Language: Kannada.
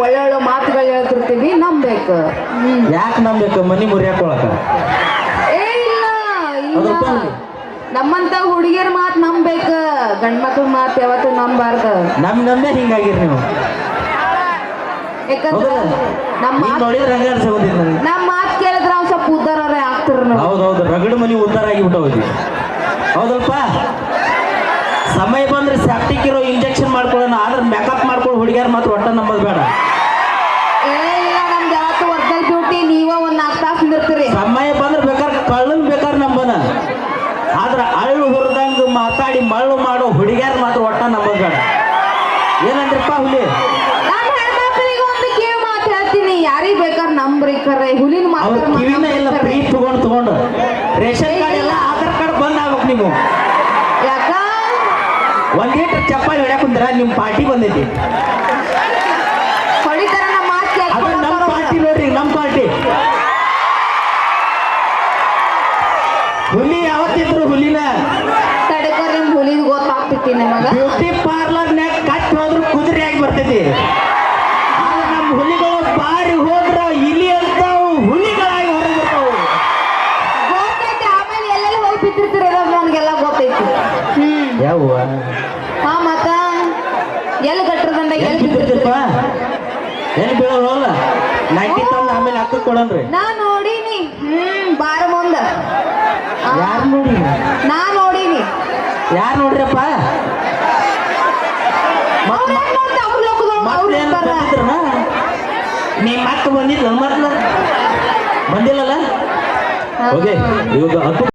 ಒಳ್ಳೊಳ್ಳೆ ಮಾತುಗಳು ಹೇಳ್ತಿರ್ತೀವಿ ನಂಬೇಕು ಯಾಕೆ ನಂಬೇಕು ಮನಿ ಮುರಿಯಾಕೊಳಕ? ನಮ್ಮಂತ ಹುಡುಗಿಯರ್ ಮಾತ್ ನಂಬೇಕ ಗಂಡ್ ಮಕ್ಳ ಮಾತ್ ಯಾವತ್ತು ನಂಬಾರ್ದು. ನಮ್ ನಂಬೆ ಹಿಂಗಾಗಿರ್ ನೀವು. ಯಾಕಂದ್ರೆ ನಮ್ಮ ನೀವ್ ಮಾತ್ ನೋಡಿದ್ರೆ ಹಂಗ ಅನ್ಸೋದಿಲ್ಲ ನಮ್ಮ ಮಾತ್ ಕೇಳಿದ್ರ ಒಂದ್ ಸ್ವಲ್ಪ ಉದ್ದಾರ ಆಗ್ತಿರ್ ಹೌದೌದು ರಗಡ ಮನಿ ಉದ್ಧಾರ ಆಗಿಬಿಟ್ಟವದಿ ಹೌದಲ್ಪ? ಸಮಯ ಬಂದ್ರೆ ಸ್ಯಾಪ್ಟಿಕ್ ಇರೋ ಇಂಜೆಕ್ಷನ್ ಮಾಡ್ಕೊಳ್ಳೋಣ ಆದ್ರೆ ಮೇಕಪ್ ಮಾಡ್ಕೊಂಡು ಹುಡುಗಿಯರ್ ಮಾತ್ರ ಒಟ್ಟ ನಂಬೋದು ಬೇಡ. ನಿಂದಿರ್ತೀರಿ ಸಮಯ ಬಂದ್ರೆ ಬೇಕಾದ್ರೆ ಕಳ್ಳನ್ ಬೇಕಾದ್ರೆ ನಂಬನ ಆದ್ರೆ ಅಳ್ಳು ಹುರಿದಂಗ ಮಾತಾಡಿ ಮಳ್ಳು ಮಾಡೋ ಹುಡುಗ್ಯಾರ ಮಾತ್ರ ಒಟ್ಟ ನಂಬದ ಬೇಡ. ಏನಂದ್ರಪ್ಪ ಹುಲಿ? ಯಾರಿಗ್ ಬೇಕಾದ್ರೆ ನಂಬ್ರಿ ಕರೆ. ಹುಲಿನ ಅವ್ರ ಕಿವಿನ ಎಲ್ಲ ಫ್ರೀ ತಗೊಂಡು ತಗೊಂಡು. ರೇಷನ್ ಕಾರ್ಡ್ ಎಲ್ಲ ಆಧಾರ್ ಕಾರ್ಡ್ ಬಂದ್ ಆಗ್ಬೇಕು ನೀವು. ಯಾಕ? ಒಂದ್ ಲೀಟರ್ ಚಪ್ಪಾಳಿ ಹೊಡ್ಯಾಕ ಕುಂದ್ರ ನಿಮ್ ಪಾರ್ಟಿ ಬಂದೈತಿ ಹೊಡಿತಾರ ನಮ್ಮ ಮಾತು ಅದು ನಮ್ಮ ಪಾರ್ಟಿ ನೋಡ್ರಿ ನಮ್ಮ ಪಾರ್ಟಿ ಹುಲಿ ಯಾವತ್ತಿದ್ರು ಹುಲಿನ? ತಡಕರ್ ನಿಮ್ ಹುಲಿದ್ ಗೊತ್ತಾಗ್ತೈತಿ ನಿಮಗ. ಬ್ಯೂಟಿ ಪಾರ್ಲರ್ನ್ಯಾಗ ಕಟ್ ಹೋದ್ರು ಕುದುರೆ ಆಗಿ ಬರ್ತೈತಿ. ನಮ್ಮ ಹುಲಿಗಳು ಬಾರಿ ಹೋದ್ರ ಇಲಿ ಅಂತ ಹುಲಿಗಳಾಗಿ ಹೊರಗೆ ಬರ್ತಾವು ಗೊತ್ತೈತಿ ಆಮೇಲೆ ಎಲ್ಲೆಲ್ಲಿ ಹೋಗಿ ಬಿದ್ದಿರ್ತೀರ ಅನ್ನೋದು ಗೊತ್ತೈತಿ. ಯಾವ ಹಾ ಮತ್ತ ಎಲ್ಲಿ ಗಟ್ರದಂಡ ಎಲ್ಲಿ ಎಲ್ಲಿ ಬಿದ್ದಿರ್ತಿಪ್ಪ ಬಿದ್ದಿರ್ತೀರ ಎಲ್ಲಿ ಬೀಳೋಲ್ಲ ನೈಂಟಿ ತಂದು ಆಮೇಲೆ ಅಕ್ಕ ಕೊಡನ್ರಿ ನಾ ನೋಡೀನಿ ಹ್ಮ್ ಬಾರ ಮುಂದ ಆ, ಯಾರು ನೋಡಿ ನಾ ನೋಡೀನಿ. ಯಾರು ನೋಡ್ರಪ್ಪ? ನೀ ಮತ್ತೆ ಬಂದಿದ್ಲ ಮತ್ಲ ಬಂದಿಲ್ಲಲ್ಲ. ಓಕೆ ಇವಾಗ ಹತ್ತು